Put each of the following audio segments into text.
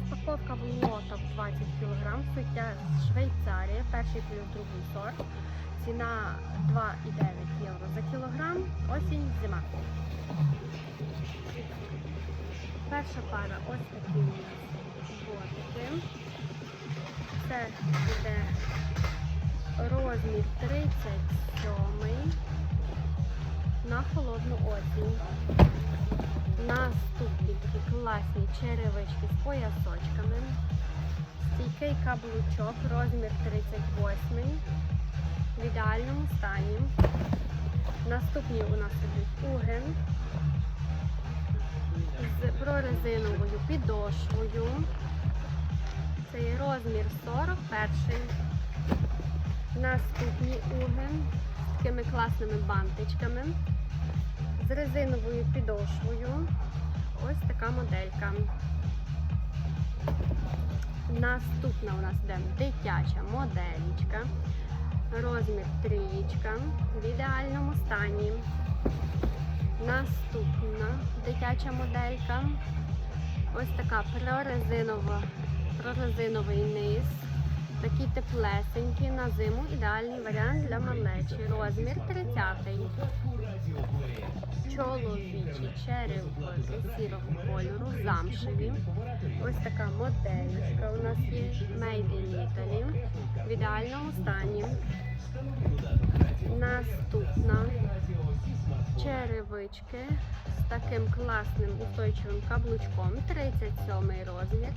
Розпаковка в лотах 20 кг, суття з Швейцарії, перший плюс другий сорт. Ціна 2,9 євро за кілограм, осінь, зима. Перша пара ось такі у нас ботики. Це буде розмір 37 на холодну осінь. Наступні такі класні черевички з поясочками. Стійкий каблучок, розмір 38 в ідеальному стані. Наступні у нас ідуть уген з прорезиновою підошвою. Це розмір 41. Наступні уген такими класними бантичками з резиновою підошвою. Ось така моделька. Наступна у нас йде дитяча моделічка. Розмір трієчка в ідеальному стані. Наступна дитяча моделька. Ось така прорезинова, прорезиновий низ. Такі теплесенькі на зиму. Ідеальний варіант для малечі. Розмір 30 чоловічі черевики сірого кольору, замшеві. Ось така моделька у нас є Made in Italy в ідеальному стані. Наступна черевички з таким класним устойчивим каблучком, 37 розмір.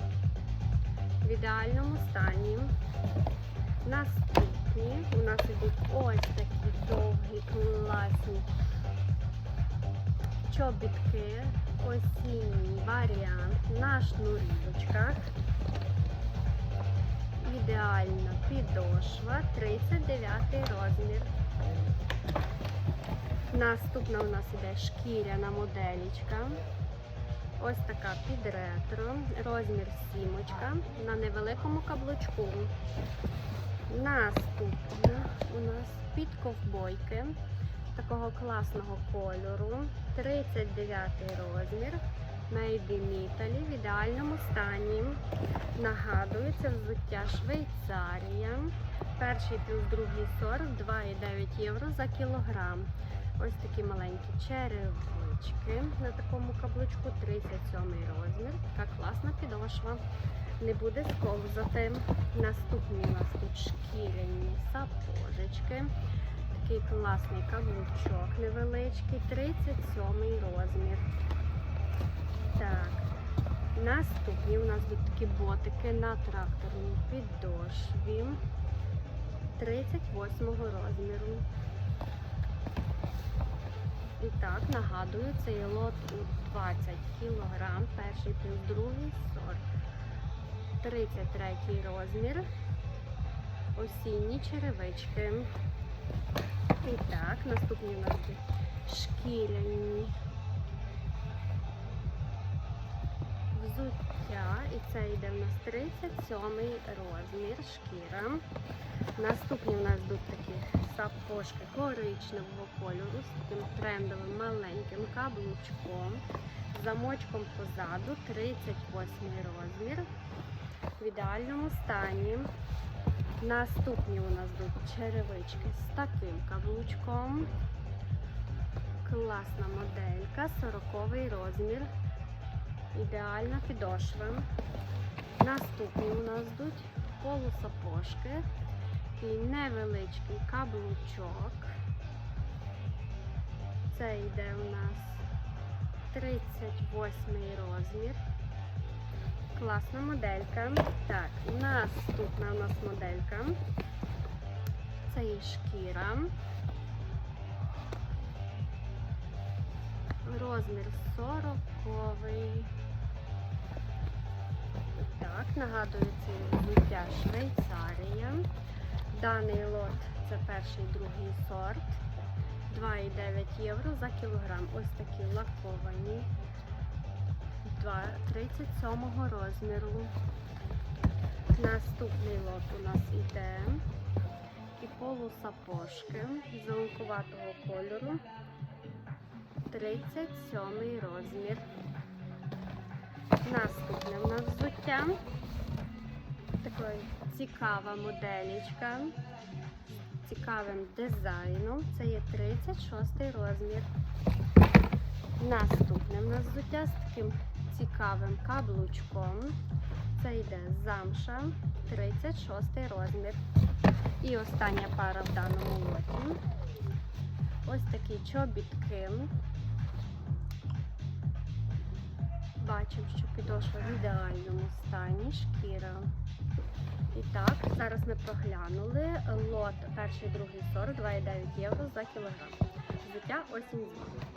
В ідеальному стані. Наступні у нас ідуть ось такі довгі, класні чобітки, осінній варіант на шнурівочках. Ідеальна підошва, 39 розмір. Наступна у нас іде шкіряна моделічка. Ось така під ретро, розмір сімочка на невеликому каблучку. Наступна у нас під ковбойки такого класного кольору. 39 розмір. Made in Italy в ідеальному стані. Нагадую, це взуття Швейцарія. Перший плюс другий сорт 2,9 євро за кілограм. Ось такі маленькі черевички на такому каблучку, 37 розмір. Така класна підошва. Не буде сковзати. Наступні у нас тут шкіряні сапожечки. Такий класний каблучок невеличкий, 37 розмір. Так. Наступні у нас будуть такі ботики на тракторній підошві 38 розміру. І так, нагадую, це є лот у 20 кг, перший плюс другий сорт. 33 розмір. Осінні черевички. І так, наступні у нас шкіряні взуття. І це йде в нас 37 розмір шкіра. Наступні у нас будуть такі сапожки коричневого кольору з таким трендовим маленьким каблучком, замочком позаду, 38 розмір. В ідеальному стані. Наступні у нас будуть черевички з таким каблучком. Класна моделька, 40 розмір. Ідеальна підошва. Наступні у нас будуть полусапожки. Такий невеличкий каблучок. Це йде у нас 38 розмір. Класна моделька. Так, наступна у нас моделька. Це є шкіра. Розмір 40. Так, нагадую, це взуття Швейцарія. Даний лот це перший другий сорт. 2,9 євро за кілограм. Ось такі лаковані. 2, 37 розміру. Наступний лот у нас іде і полусапожки зеленкуватого кольору. 37 розмір. Взуття. Така цікава моделічка. Цікавим дизайном. Це є 36 розмір. Наступне в нас взуття з таким цікавим каблучком. Це йде замша, 36 розмір. І остання пара в даному лоті. Ось такі чобітки. Бачимо, що підошва в ідеальному стані, шкіра. І так, зараз ми проглянули лот перший, другий сорт, 2,9 євро за кілограм. Взуття осінь зима.